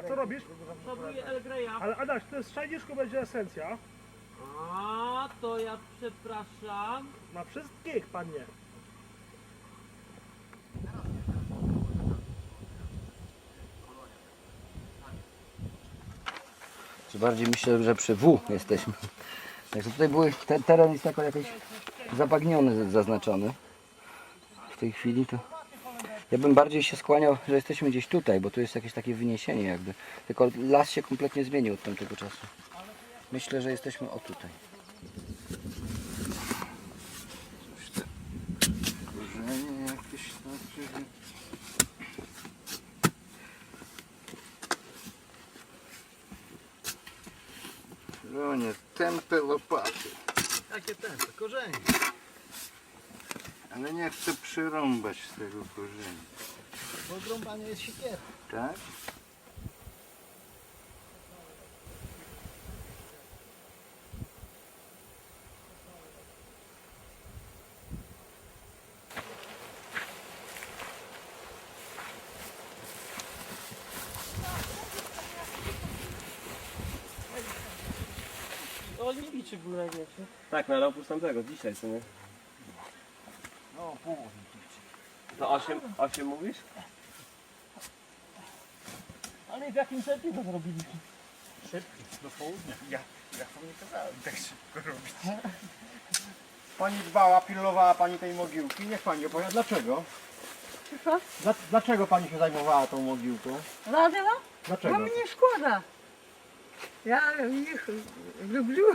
A co robisz? Szabluję El Greya. Ale Adaś, to jest szajniczku będzie esencja. A, to ja przepraszam. Na wszystkich, panie. Czy bardziej myślę, że przy W jesteśmy. Także tutaj były, ten teren jest jako jakiś zabagniony, zaznaczony. W tej chwili to... Ja bym bardziej się skłaniał, że jesteśmy gdzieś tutaj, bo tu jest jakieś takie wyniesienie jakby. Tylko las się kompletnie zmienił od tamtego czasu. Myślę, że jesteśmy o tutaj. Korzenie jakieś nie, tępe łopaty. Jakie ten, to korzenie. Ale nie chcę przyrąbać tego korzenia. Bo grąbanie jest sikiera. Tak? O, nie liczy górę, wiecie. Tak, na oprócz tamtego, dzisiaj co nie? No, pół. To 8, 8 mówisz? Ale w jakim tempie to zrobiliśmy? Do południa. Ja, ja wam nie kazałem tak szybko robić. Pani dbała, pilnowała pani tej mogiłki. Niech pani opowie, dlaczego? Co? Dla, dlaczego pani się zajmowała tą mogiłką? Ладила? Dlaczego? Bo mnie szkoda. Ja їх люблю.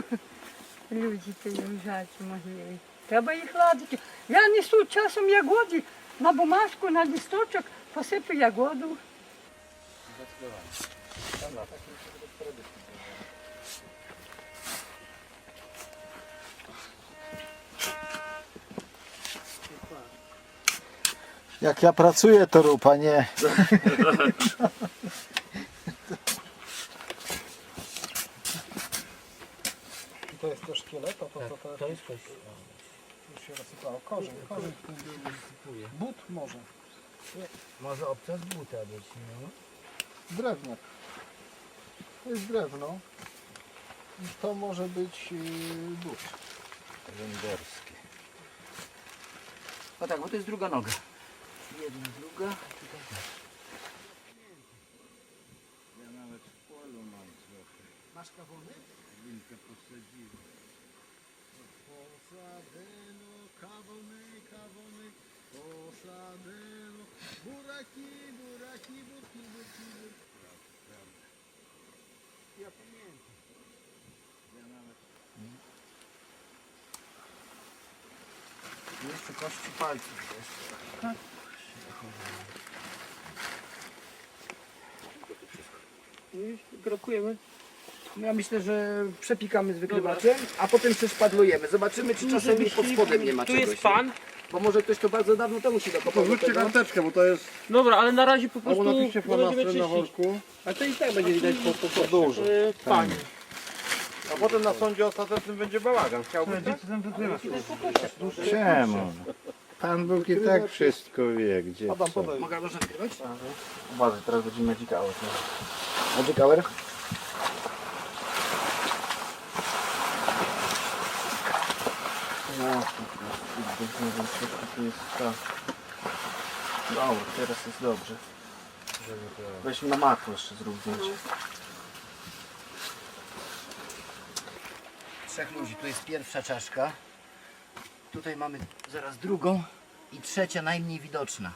Люди приїжджають в могилі. Треба їх ладити. Я несу часом ягоди na bumaszku, na listoczek posypię jagodą. Jak ja pracuję, to rób, a nie. To jest to szkieleta, to, to, to, to jest już się rozsypało. Korzeń, korzeń. But może. Może obca z buta być, no. Drewniak. To jest drewno. I to może być yy, but. Węgerskie. No tak, bo to jest druga noga. Jedna, druga, tutaj też. Ja nawet w polu mam trochę. Masz kawony? Winkę posadziłem. Посадину кавуни, кавуни, посадину. Бураки, бураки, бурки, бурки, бурки. Я помню. Я надо. Jeszcze kości palców jeszcze. I gratulujemy. Ja myślę, że przepikamy z wykrywaczem, a potem przeszpadlujemy. Zobaczymy, czy czasem pod spodem nie ma Tu czegoś. jest pan. Bo może ktoś to bardzo dawno temu się dokopał do tego. karteczkę, bo to jest... Dobra, ale na razie po prostu Albo napiszcie będziemy flamastrem na czyścić. worku. A to i tak będzie widać po, po, po dużo. Yy, Panie. A potem na sądzie ostatecznym będzie bałagan. Chciałbyś tak? Czemu? Pan Bóg i tak wszystko wie, gdzie co. Mogę może odkrywać? Uważaj, teraz będzie Magic Hour. Magic Hour? No, tu jest. Dobra, teraz jest dobrze. Weźmy na makro jeszcze zrób zdjęcie. Trzech ludzi. Tu jest pierwsza czaszka. Tutaj mamy zaraz drugą i trzecia najmniej widoczna.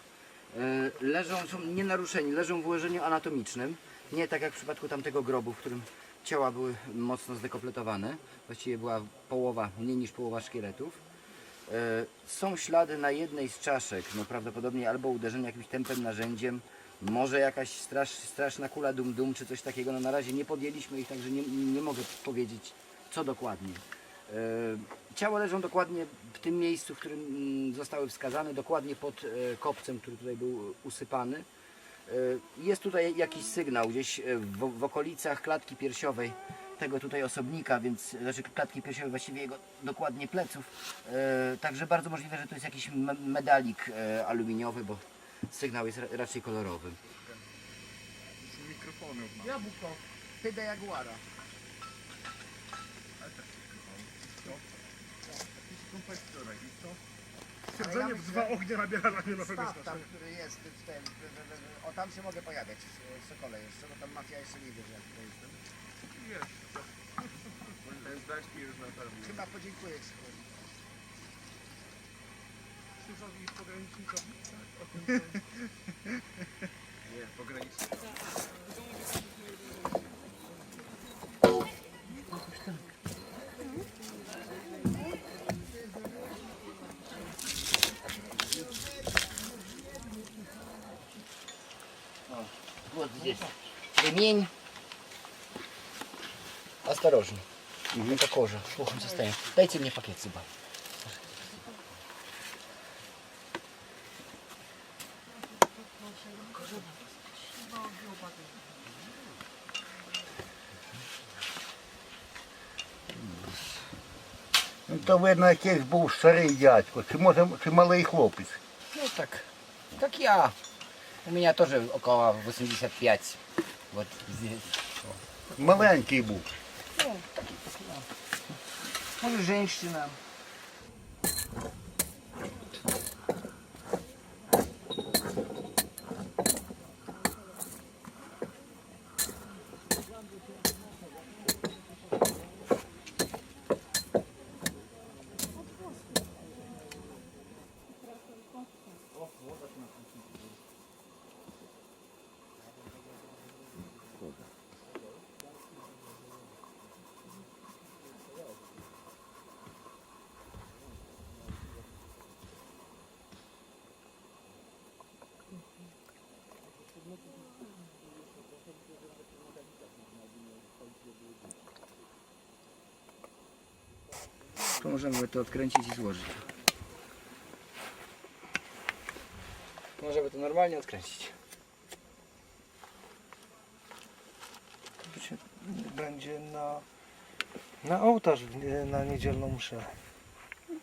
E, Leżą, są nienaruszeni, leżą w ułożeniu anatomicznym. Nie tak jak w przypadku tamtego grobu, w którym ciała były mocno zdekompletowane. Właściwie była połowa, mniej niż połowa szkieletów. E, Są ślady na jednej z czaszek, no prawdopodobnie albo uderzenie jakimś tępym narzędziem, może jakaś strasz, straszna kula dum-dum czy coś takiego. No na razie nie podjęliśmy ich, także nie, nie mogę powiedzieć co dokładnie. E, Ciała leżą dokładnie w tym miejscu, w którym mm, zostały wskazane, dokładnie pod e, kopcem, który tutaj był usypany. E, Jest tutaj jakiś sygnał gdzieś e, w, w okolicach klatki piersiowej tego tutaj osobnika, więc znaczy klatki piersiowej, właściwie jego dokładnie pleców. E, Także bardzo możliwe, że to jest jakiś me- medalik aluminiowy, bo sygnał jest ra- raczej kolorowy. ma? Jabłko. Hydę jaguara. Kompozytora i co? Stwierdzenie w dwa ognia nabiera dla mnie nowego Staw tam, znaczenia. który jest w tym, o tam się mogę pojawiać w Sokole jeszcze, bo tam mafia jeszcze nie wie, że ja tutaj jestem. Jeszcze. Ten znaczki już na pewno. Chyba podziękuję Ci. Krzyżowi pogranicznikowi. Nie, pograniczny. Ремень. Осторожно. Это кожа в плохом состоянии. Дайте мне пакет зуба. Ну, то видно, якийсь був старий дядько, чи може чи малий хлопець. Ну так, как я. У меня тоже около 85. Вот здесь. Маленький був. Может, женщина. To możemy to odkręcić i złożyć. Możemy to normalnie odkręcić. Będzie na, na ołtarz na niedzielną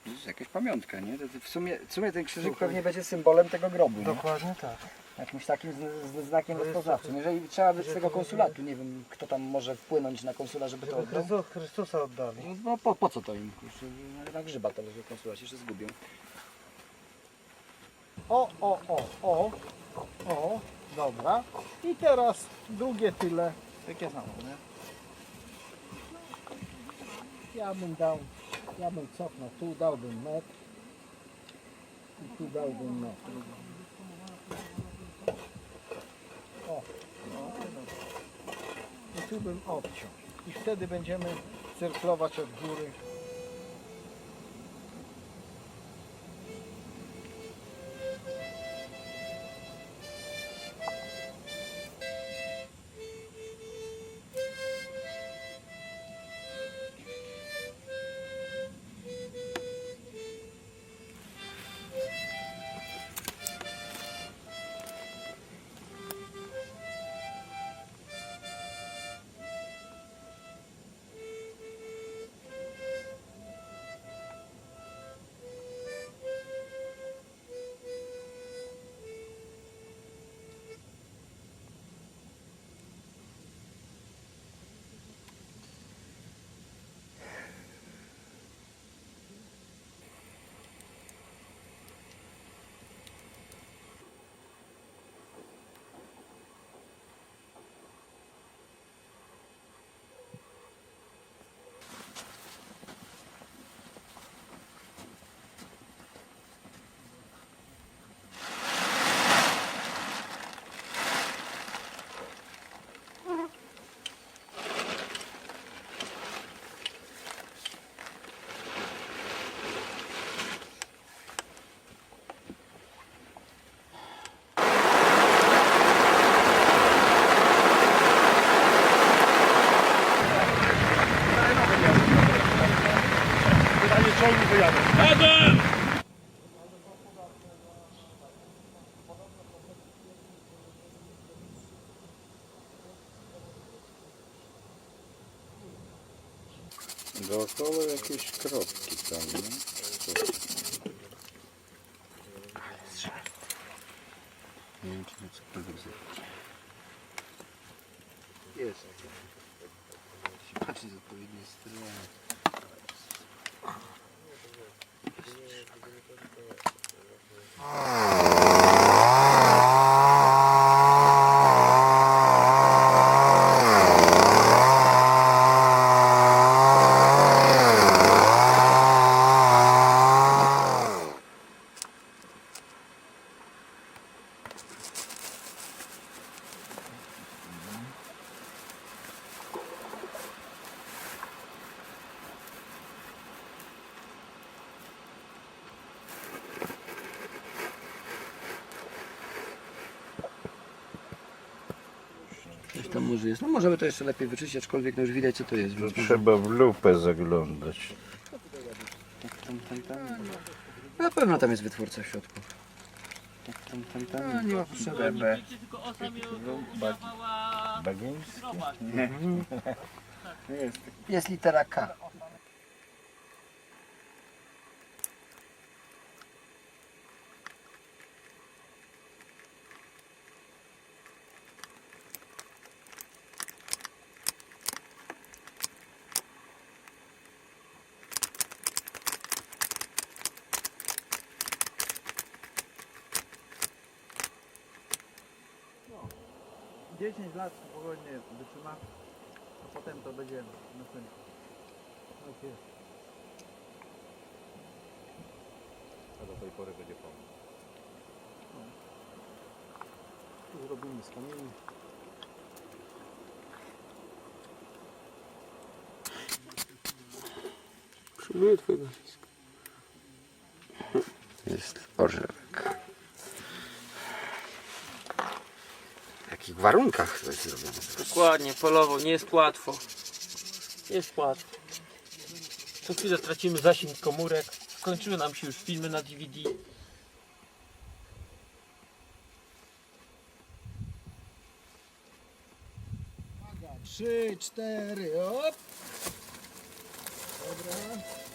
jest jakaś pamiątka, nie? To w, sumie, w sumie ten krzyżyk Słuchaj. pewnie będzie symbolem tego grobu, nie? Dokładnie tak. Jakimś takim z, z, znakiem rozpoznawczym. Jeżeli trzeba by z że tego konsulatu, nie wiem, kto tam może wpłynąć na konsula, żeby to oddał. Chrystu, Chrystusa oddali. No, No po, po co to im? Y, Na grzyba to leży konsulaci, jeszcze zgubią. O, o, o, o. O, dobra. I teraz drugie tyle. Takie samo, nie? Ja bym dał, ja bym cofnął, tu dałbym metr. I tu dałbym metr. O, no, I tu bym. I wtedy będziemy cyrklować od góry. Dookoła jakieś kropki tam, nie? Nie wiem, czy to cokolwiek zrobić. Jest. Patrzcie z odpowiedniej tam może jest. No możemy to jeszcze lepiej wyczyścić, aczkolwiek no już widać co to jest. To Więc trzeba w lupę zaglądać. tam, tam, tam. Na pewno tam jest wytwórca w środku. Tam, tam, tam. No, nie ma potrzeby. Tylko udawała Bagiński? grobać. Jest litera K. lat spokojnie wytrzyma, a potem to będzie następne. A do tej pory będzie pomysł. Tu zrobimy z kamieni. Przyjmuję twoje nazwisko. Jest orzech. W jakich warunkach to jest zrobione? Dokładnie, polowo, nie jest łatwo. Nie jest łatwo. Co chwilę tracimy zasięg komórek. Skończyły nam się już filmy na DVD. Trzy, cztery, op! Dobra.